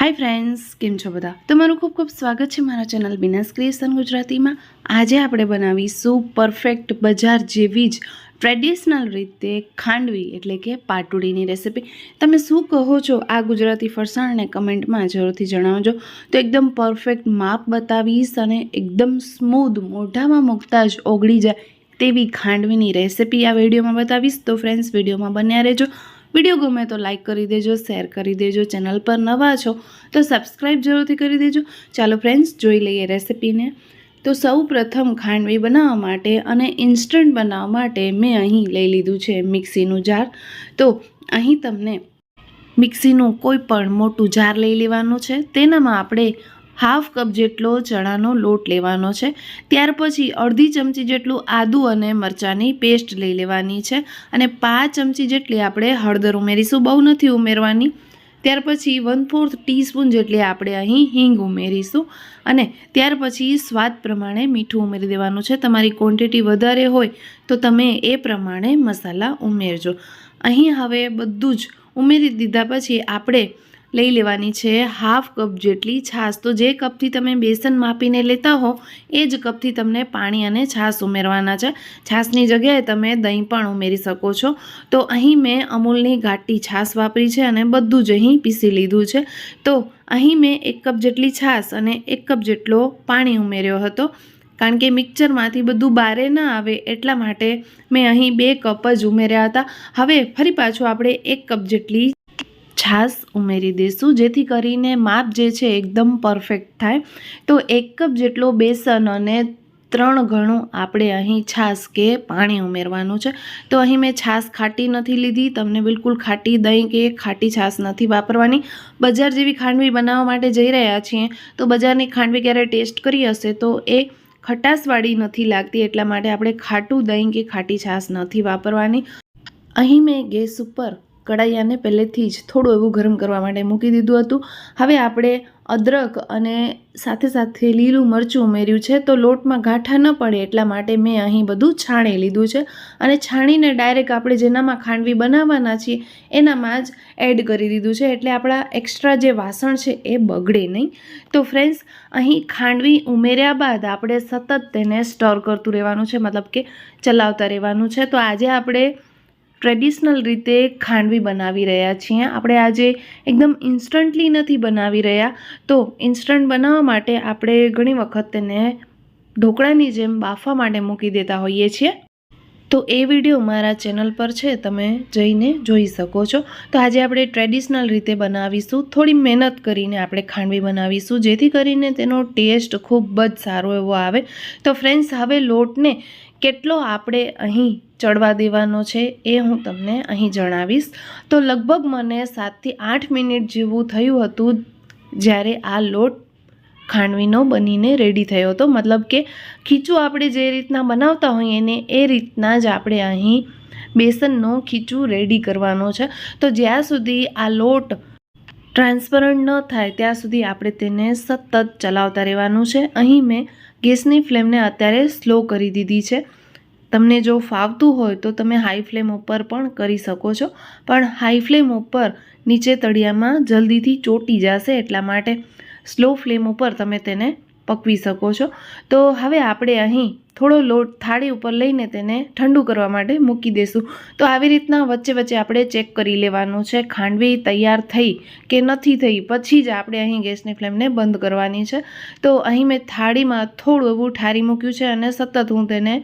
Hi friends, કેમ છો બધા? તમારું ખૂબ ખૂબ સ્વાગત છે મારા ચેનલ બિનાસ ક્રિએશન ગુજરાતીમાં. આજે આપણે બનાવીશું પરફેક્ટ બજાર જેવી જ ટ્રેડિશનલ રીતે ખાંડવી, એટલે કે પાટુડીની રેસિપી તમે શું કહો છો આ ગુજરાતી ફરસાણને કમેન્ટમાં જરૂરથી જણાવજો. તો એકદમ પરફેક્ટ માપ બતાવીશ અને એકદમ સ્મૂધ મોઢામાં મૂકતા જ ઓગળી જાય તેવી ખાંડવીની રેસિપી આ વિડીયોમાં બતાવીશ. તો ફ્રેન્ડ્સ વિડીયોમાં બન્યા રહેજો. વીડિયો ગમે તો લાઇક કરી દેજો, શેર કરી દેજો, ચેનલ પર નવા છો તો સબસ્ક્રાઈબ જરૂરથી કરી દેજો. ચાલો ફ્રેન્ડ્સ, જોઈ લઈએ રેસિપીને. તો સૌ પ્રથમ ખાંડવી બનાવવા માટે અને ઇન્સ્ટન્ટ બનાવવા માટે મેં અહીં લઈ લીધું છે મિક્સીનું જાર. તો અહીં તમને મિક્સીનું કોઈ પણ મોટું જાર લઈ લેવાનું છે. તેનામાં આપણે હાફ કપ જેટલો ચણાનો લોટ લેવાનો છે. ત્યાર પછી અડધી ચમચી જેટલું આદું અને મરચાંની પેસ્ટ લઈ લેવાની છે અને પાંચ ચમચી જેટલી આપણે હળદર ઉમેરીશું. બહુ નથી ઉમેરવાની. ત્યાર પછી વન ફોર્થ ટીસ્પૂન જેટલી આપણે અહીં હિંગ ઉમેરીશું અને ત્યાર પછી સ્વાદ પ્રમાણે મીઠું ઉમેરી દેવાનું છે. તમારી ક્વોન્ટિટી વધારે હોય તો તમે એ પ્રમાણે મસાલા ઉમેરજો. અહીં હવે બધું જ ઉમેરી દીધા પછી આપણે લઈ લેવાની છે. હાફ કપ જેટલી છાશ. તો જે કપથી તમે બેસન માપીને લેતા હો, એ જ કપથી તમને પાણી અને છાશ ઉમેરવાના છે. છાશની જગ્યાએ તમે દહીં પણ ઉમેરી શકો છો. તો અહીં મેં અમૂલની ઘાટી છાશ વાપરી છે અને બધું જ અહીં પીસી લીધું છે. તો અહીં મેં એક કપ જેટલી છાશ અને એક કપ જેટલો પાણી ઉમેર્યો હતો. કારણ કે મિક્સરમાંથી બધું બારે ના આવે એટલા માટે મેં અહીં બે કપ જ ઉમેર્યા હતા. હવે ફરી પાછું આપણે એક કપ જેટલી છાશ ઉમેરી દઈશું જેથી કરીને માપ જે છે એકદમ પરફેક્ટ થાય. તો એક કપ જેટલો બેસન અને ત્રણ ઘણું આપણે અહીં છાશ કે પાણી ઉમેરવાનું છે. તો અહીં મેં છાશ ખાટી નથી લીધી, તમને બિલકુલ ખાટી દહીં કે ખાટી છાશ નથી વાપરવાની. બજાર જેવી ખાંડવી બનાવવા માટે જઈ રહ્યા છીએ, તો બજારની ખાંડવી ક્યારે ટેસ્ટ કરી હશે તો એ ખટાશવાળી નથી લાગતી, એટલા માટે આપણે ખાટું દહીં કે ખાટી છાશ નથી વાપરવાની. અહીં મેં ગેસ ઉપર કડાયાને પહેલેથી જ થોડું એવું ગરમ કરવા માટે મૂકી દીધું હતું. હવે આપણે અદરક અને સાથે સાથે લીલું મરચું ઉમેર્યું છે. તો લોટમાં ગાંઠા ન પડે એટલા માટે મેં અહીં બધું છાણી લીધું છે અને છાણીને ડાયરેક્ટ આપણે જેનામાં ખાંડવી બનાવવાના છીએ એનામાં જ એડ કરી દીધું છે. એટલે આપણા એક્સ્ટ્રા જે વાસણ છે એ બગડે નહીં. તો ફ્રેન્ડ્સ, અહીં ખાંડવી ઉમેર્યા બાદ આપણે સતત તેને સ્ટર કરતું રહેવાનું છે. મતલબ કે ચલાવતા રહેવાનું છે. તો આજે આપણે ટ્રેડિશનલ રીતે ખાંડવી બનાવી રહ્યા છીએ. આપણે આજે એકદમ ઇન્સ્ટન્ટલી નથી બનાવી રહ્યા. તો ઇન્સ્ટન્ટ બનાવવા માટે આપણે ઘણી વખત તેને ઢોકળાની જેમ બાફવા માટે મૂકી દેતા હોઈએ છીએ. તો એ વીડિયો મારા ચેનલ પર છે, તમે જઈને જોઈ શકો છો. તો આજે આપણે ટ્રેડિશનલ રીતે બનાવીશું. થોડી મહેનત કરીને આપણે ખાંડવી બનાવીશું, જેથી કરીને તેનો ટેસ્ટ ખૂબ જ સારો એવો આવે. તો ફ્રેન્ડ્સ, હવે લોટને કેટલો આપણે અહીં ચડવા દેવાનો છે એ હું તમને અહીં જણાવીશ. તો લગભગ મને સાતથી આઠ મિનિટ જેવું થયું હતું જ્યારે આ લોટ ખાંડવીનો બનીને રેડી થયો હતો. મતલબ કે ખીચું આપણે જે રીતના બનાવતા હોઈએ ને એ રીતના જ આપણે અહીં બેસનનો ખીચું રેડી કરવાનો છે. તો જ્યાં સુધી આ લોટ ટ્રાન્સપરન્ટ ન થાય, ત્યાં સુધી આપણે તેને સતત ચલાવતા રહેવાનું છે. અહીં મેં ગેસની ફ્લેમને અત્યારે સ્લો કરી દીધી છે. તમને જો ફાવતું હોય તો તમે હાઈ ફ્લેમ ઉપર પણ કરી શકો છો. પણ હાઈ ફ્લેમ ઉપર નીચે તળિયામાં જલ્દીથી ચોટી જશે એટલા માટે સ્લો ફ્લેમ ઉપર તમે તેને પકવી શકો છો. તો હવે આપણે અહીં થોડો લોટ થાળી ઉપર લઈને તેને ઠંડુ કરવા માટે મૂકી દઈશું તો આવી રીતના વચ્ચે વચ્ચે આપણે ચેક કરી લેવાનું છે, ખાંડવી તૈયાર થઈ કે નથી થઈ, પછી જ આપણે અહીં ગેસની ફ્લેમને બંધ કરવાની છે. તો અહીં મેં થાળીમાં થોડું એવું ઠારી મૂક્યું છે અને સતત હું તેને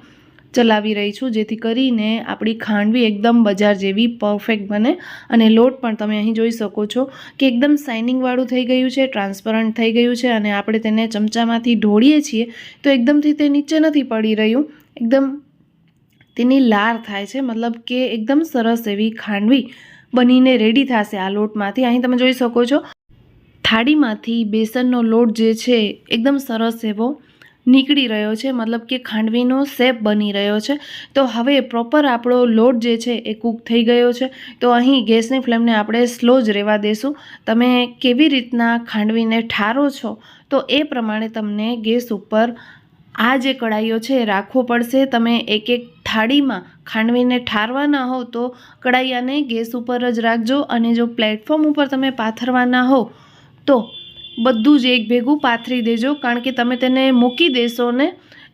ચલાવી રહી છું, જેથી કરીને આપણી ખાંડવી એકદમ બજાર જેવી પરફેક્ટ બને. અને લોટ પણ તમે અહીં જોઈ શકો છો કે એકદમ શાઇનિંગવાળું થઈ ગયું છે ટ્રાન્સપરન્ટ થઈ ગયું છે અને આપણે તેને ચમચામાંથી ઢોળીએ છીએ તો એકદમથી તે નીચે નથી પડી રહ્યું. એકદમ તેની લાર થાય છે, મતલબ કે એકદમ સરસ એવી ખાંડવી બનીને રેડી થશે આ લોટમાંથી. અહીં તમે જોઈ શકો છો થાળીમાંથી બેસનનો લોટ જે છે, એકદમ સરસ એવો નીકળી રહ્યો છે, મતલબ કે ખાંડવીનો શેપ બની રહ્યો છે. તો હવે પ્રોપર આપણો લોટ જે છે એ કૂક થઈ ગયો છે. તો અહીં ગેસની ફ્લેમને આપણે સ્લો જ રહેવા દેશું. તમે કેવી રીતના ખાંડવીને ઠારો છો, તો એ પ્રમાણે તમને ગેસ ઉપર આ જે કડાઈઓ છે રાખવો પડશે. તમે એક એક થાળીમાં ખાંડવીને ઠારવાના હોવ તો કડાઈયાને ગેસ ઉપર જ રાખજો અને જો પ્લેટફોર્મ ઉપર તમે પાથરવાના હો તો બધું જ એક ભેગું પાથરી દેજો, કારણ કે તમે તેને મૂકી દેશો ને,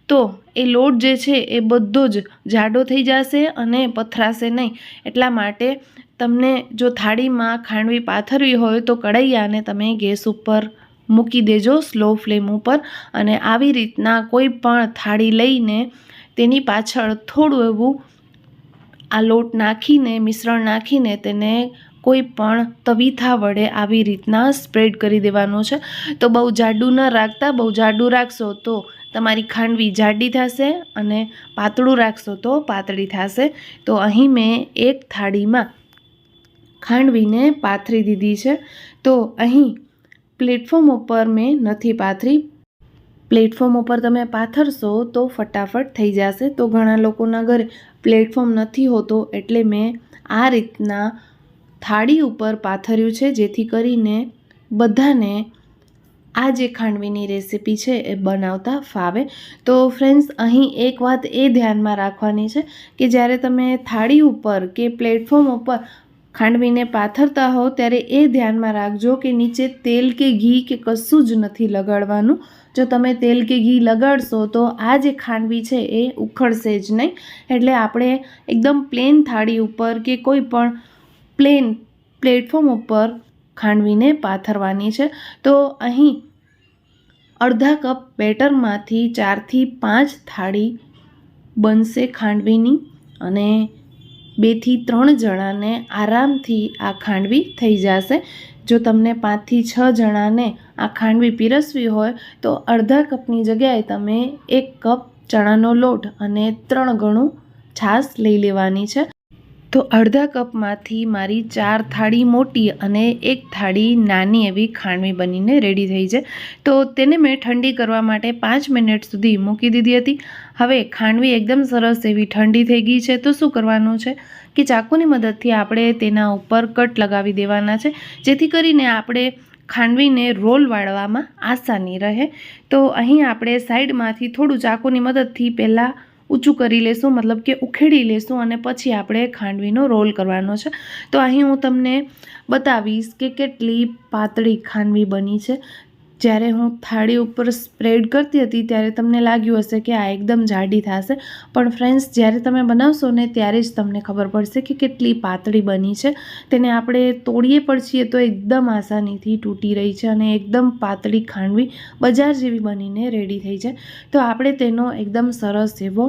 તો એ લોટ જે છે એ બધો જ જાડો થઈ જશે અને પથરાશે નહીં. એટલા માટે તમને જો થાળીમાં ખાંડવી પાથરવી હોય તો કઢૈયાને તમે ગેસ ઉપર મૂકી દેજો સ્લો ફ્લેમ ઉપર અને આવી રીતના કોઈ પણ થાળી લઈને તેની પાછળ થોડું એવું આ લોટ નાખીને, મિશ્રણ નાખીને તેને કોઈ પણ તવીથા વડે આવી રીતના સ્પ્રેડ કરી દેવાનું છે. તો બહુ જાડું ન રાખતા, બહુ જાડું રાખશો તો તમારી ખાંડવી જાડી થશે અને પાતળું રાખશો તો પાતળી થશે. તો અહીં મેં એક થાળીમાં ખાંડવીને પાથરી દીધી છે. તો અહીં પ્લેટફોર્મ ઉપર મેં નથી પાથરી. પ્લેટફોર્મ ઉપર તમે પાથરશો તો ફટાફટ થઈ જશે. તો ઘણા લોકોના ઘરે પ્લેટફોર્મ નથી હોતો એટલે મેં આ રીતના થાળી ઉપર પાથર્યું છે, જેથી કરીને બધાને આ જે ખાંડવીની રેસીપી છે એ બનાવતા ફાવે. તો ફ્રેન્ડ્સ અહીં એક વાત એ ધ્યાનમાં રાખવાની છે કે જ્યારે તમે થાળી ઉપર કે પ્લેટફોર્મ ઉપર ખાંડવીને પાથરતા હો ત્યારે એ ધ્યાનમાં રાખજો કે નીચે તેલ કે ઘી કે કશું જ નથી લગાડવાનું. જો તમે તેલ કે ઘી લગાડશો, તો આ જે ખાંડવી છે એ ઉખડશે જ નહીં. એટલે આપણે એકદમ પ્લેન થાળી ઉપર કે કોઈ પણ પ્લેન પ્લેટફોર્મ ઉપર ખાંડવીને પાથરવાની છે. તો અહીં અડધા કપ બેટરમાંથી ચારથી પાંચ થાળી બનશે ખાંડવીની અને બેથી ત્રણ જણાને આરામથી આ ખાંડવી થઈ જશે. જો તમને પાંચથી છ જણાને આ ખાંડવી પીરસવી હોય, તો અડધા કપની જગ્યાએ તમે એક કપ ચણાનો લોટ અને ત્રણ ગણું છાશ લઈ લેવાની છે. તો અડધા કપમાંથી મારી ચાર થાળી મોટી અને એક થાળી નાની એવી ખાંડવી બનીને રેડી થઈ છે. તો તેને મેં ઠંડી કરવા માટે પાંચ મિનિટ સુધી મૂકી દીધી હતી. હવે ખાંડવી એકદમ સરસ એવી ઠંડી થઈ ગઈ છે. તો શું કરવાનું છે કે ચાકુની મદદથી આપણે તેના ઉપર કટ લગાવી દેવાના છે, જેથી કરીને આપણે ખાંડવીને રોલ વાળવામાં આસાની રહે. તો અહીં આપણે સાઈડમાંથી થોડું ચાકુની મદદથી પહેલાં ઊંચું કરી લેશું, મતલબ કે ઉખેડી લેશું અને પછી આપણે ખાંડવીનો રોલ કરવાનો છે. તો અહીં હું તમને બતાવીશ કે કેટલી પાતળી ખાંડવી બની છે. જ્યારે હું થાળી ઉપર સ્પ્રેડ કરતી હતી ત્યારે તમને લાગ્યું હશે કે આ એકદમ જાડી થશે. પણ ફ્રેન્ડ્સ જ્યારે તમે બનાવશો ને ત્યારે જ તમને ખબર પડશે કે કેટલી પાતળી બની છે. તેને આપણે તોડીએ પણ છીએ તો એકદમ આસાનીથી તૂટી રહી છે અને એકદમ પાતળી ખાંડવી બજાર જેવી બનીને રેડી થઈ છે. તો આપણે તેનો એકદમ સરસ એવો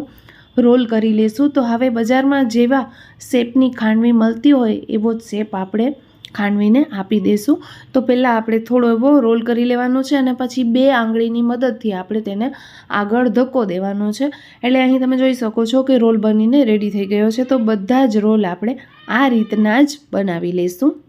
રોલ કરી લેશું. તો હવે બજારમાં જેવા શેપની ખાંડવી મળતી હોય એવો જ શેપ આપણે ખાંડવીને આપી દઈશું તો પહેલાં આપણે થોડો એવો રોલ કરી લેવાનો છે અને પછી બે આંગળીની મદદથી આપણે તેને આગળ ધક્કો દેવાનો છે. એટલે અહીં તમે જોઈ શકો છો કે રોલ બનીને રેડી થઈ ગયો છે. તો બધા જ રોલ આપણે આ રીતના જ બનાવી લઈશું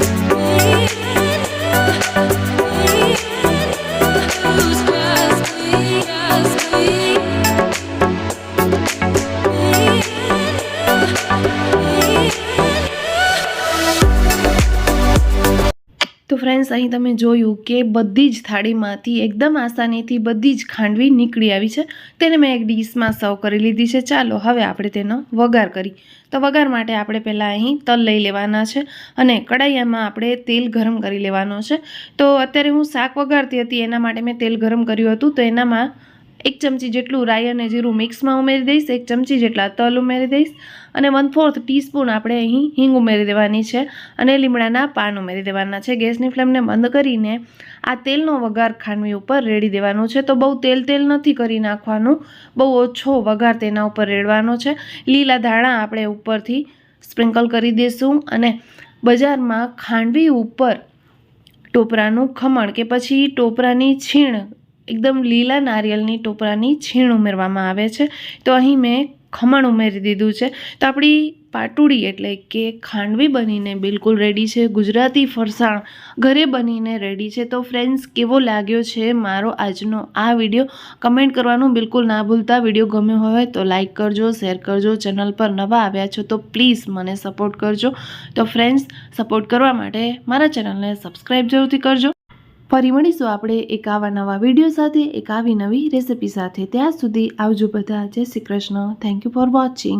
Thank you. અહીં તમે જોયું કે બધી જ થાળીમાંથી એકદમ આસાનીથી બધી જ ખાંડવી નીકળી આવી છે. તેને મેં એક ડીશમાં સર્વ કરી લીધી છે. ચાલો, હવે આપણે તેનો વઘાર કરી. તો વઘાર માટે આપણે પહેલાં અહીં તલ લઈ લેવાના છે અને કડાઈયામાં આપણે તેલ ગરમ કરી લેવાનો છે. તો અત્યારે હું શાક વઘારતી હતી, એના માટે મેં તેલ ગરમ કર્યું હતું. તો એનામાં એક ચમચી જેટલું રાઈ અને જીરું મિક્સમાં ઉમેરી દઈશ, એક ચમચી જેટલા તલ ઉમેરી દઈશ અને વન ફોર્થ ટીસ્પૂન આપણે અહીં હિંગ ઉમેરી દેવાની છે અને લીમડાના પાન ઉમેરી દેવાના છે. ગેસની ફ્લેમને બંધ કરીને આ તેલનો વઘાર ખાંડવી ઉપર રેડી દેવાનો છે. તો બહુ તેલ તેલ નથી કરી નાખવાનું, બહુ ઓછો વઘાર તેના ઉપર રેડવાનો છે. લીલા ધાણા આપણે ઉપરથી સ્પ્રિંકલ કરી દઈશું અને બજારમાં ખાંડવી ઉપર ટોપરાનું ખમણ કે પછી ટોપરાની છીણ એકદમ લીલા નારિયેળની ટોપરાની છીણ ઉમેરવામાં આવે છે. તો અહીં મેં ખમણ ઉમેરી દીધું છે. તો આપણી પાટુડી એટલે કે ખાંડવી બનીને બિલકુલ રેડી છે. ગુજરાતી ફરસાણ ઘરે બનીને રેડી છે. તો ફ્રેન્ડ્સ કેવો લાગ્યો છે મારો આજનો આ વીડિયો કમેન્ટ કરવાનું બિલકુલ ના ભૂલતા. વીડિયો ગમ્યો હોય તો લાઈક કરજો શેર કરજો ચેનલ પર નવા આવ્યા છો તો પ્લીઝ મને સપોર્ટ કરજો. તો ફ્રેન્ડ્સ સપોર્ટ કરવા માટે મારા ચેનલને સબસ્ક્રાઈબ જરૂરથી કરજો. ફરી મળીશું આપણે એક આવા નવા વીડિયો સાથે, એક આવી નવી રેસિપી સાથે. ત્યાં સુધી આવજો બધા. જય Shri Krishna. Thank you for watching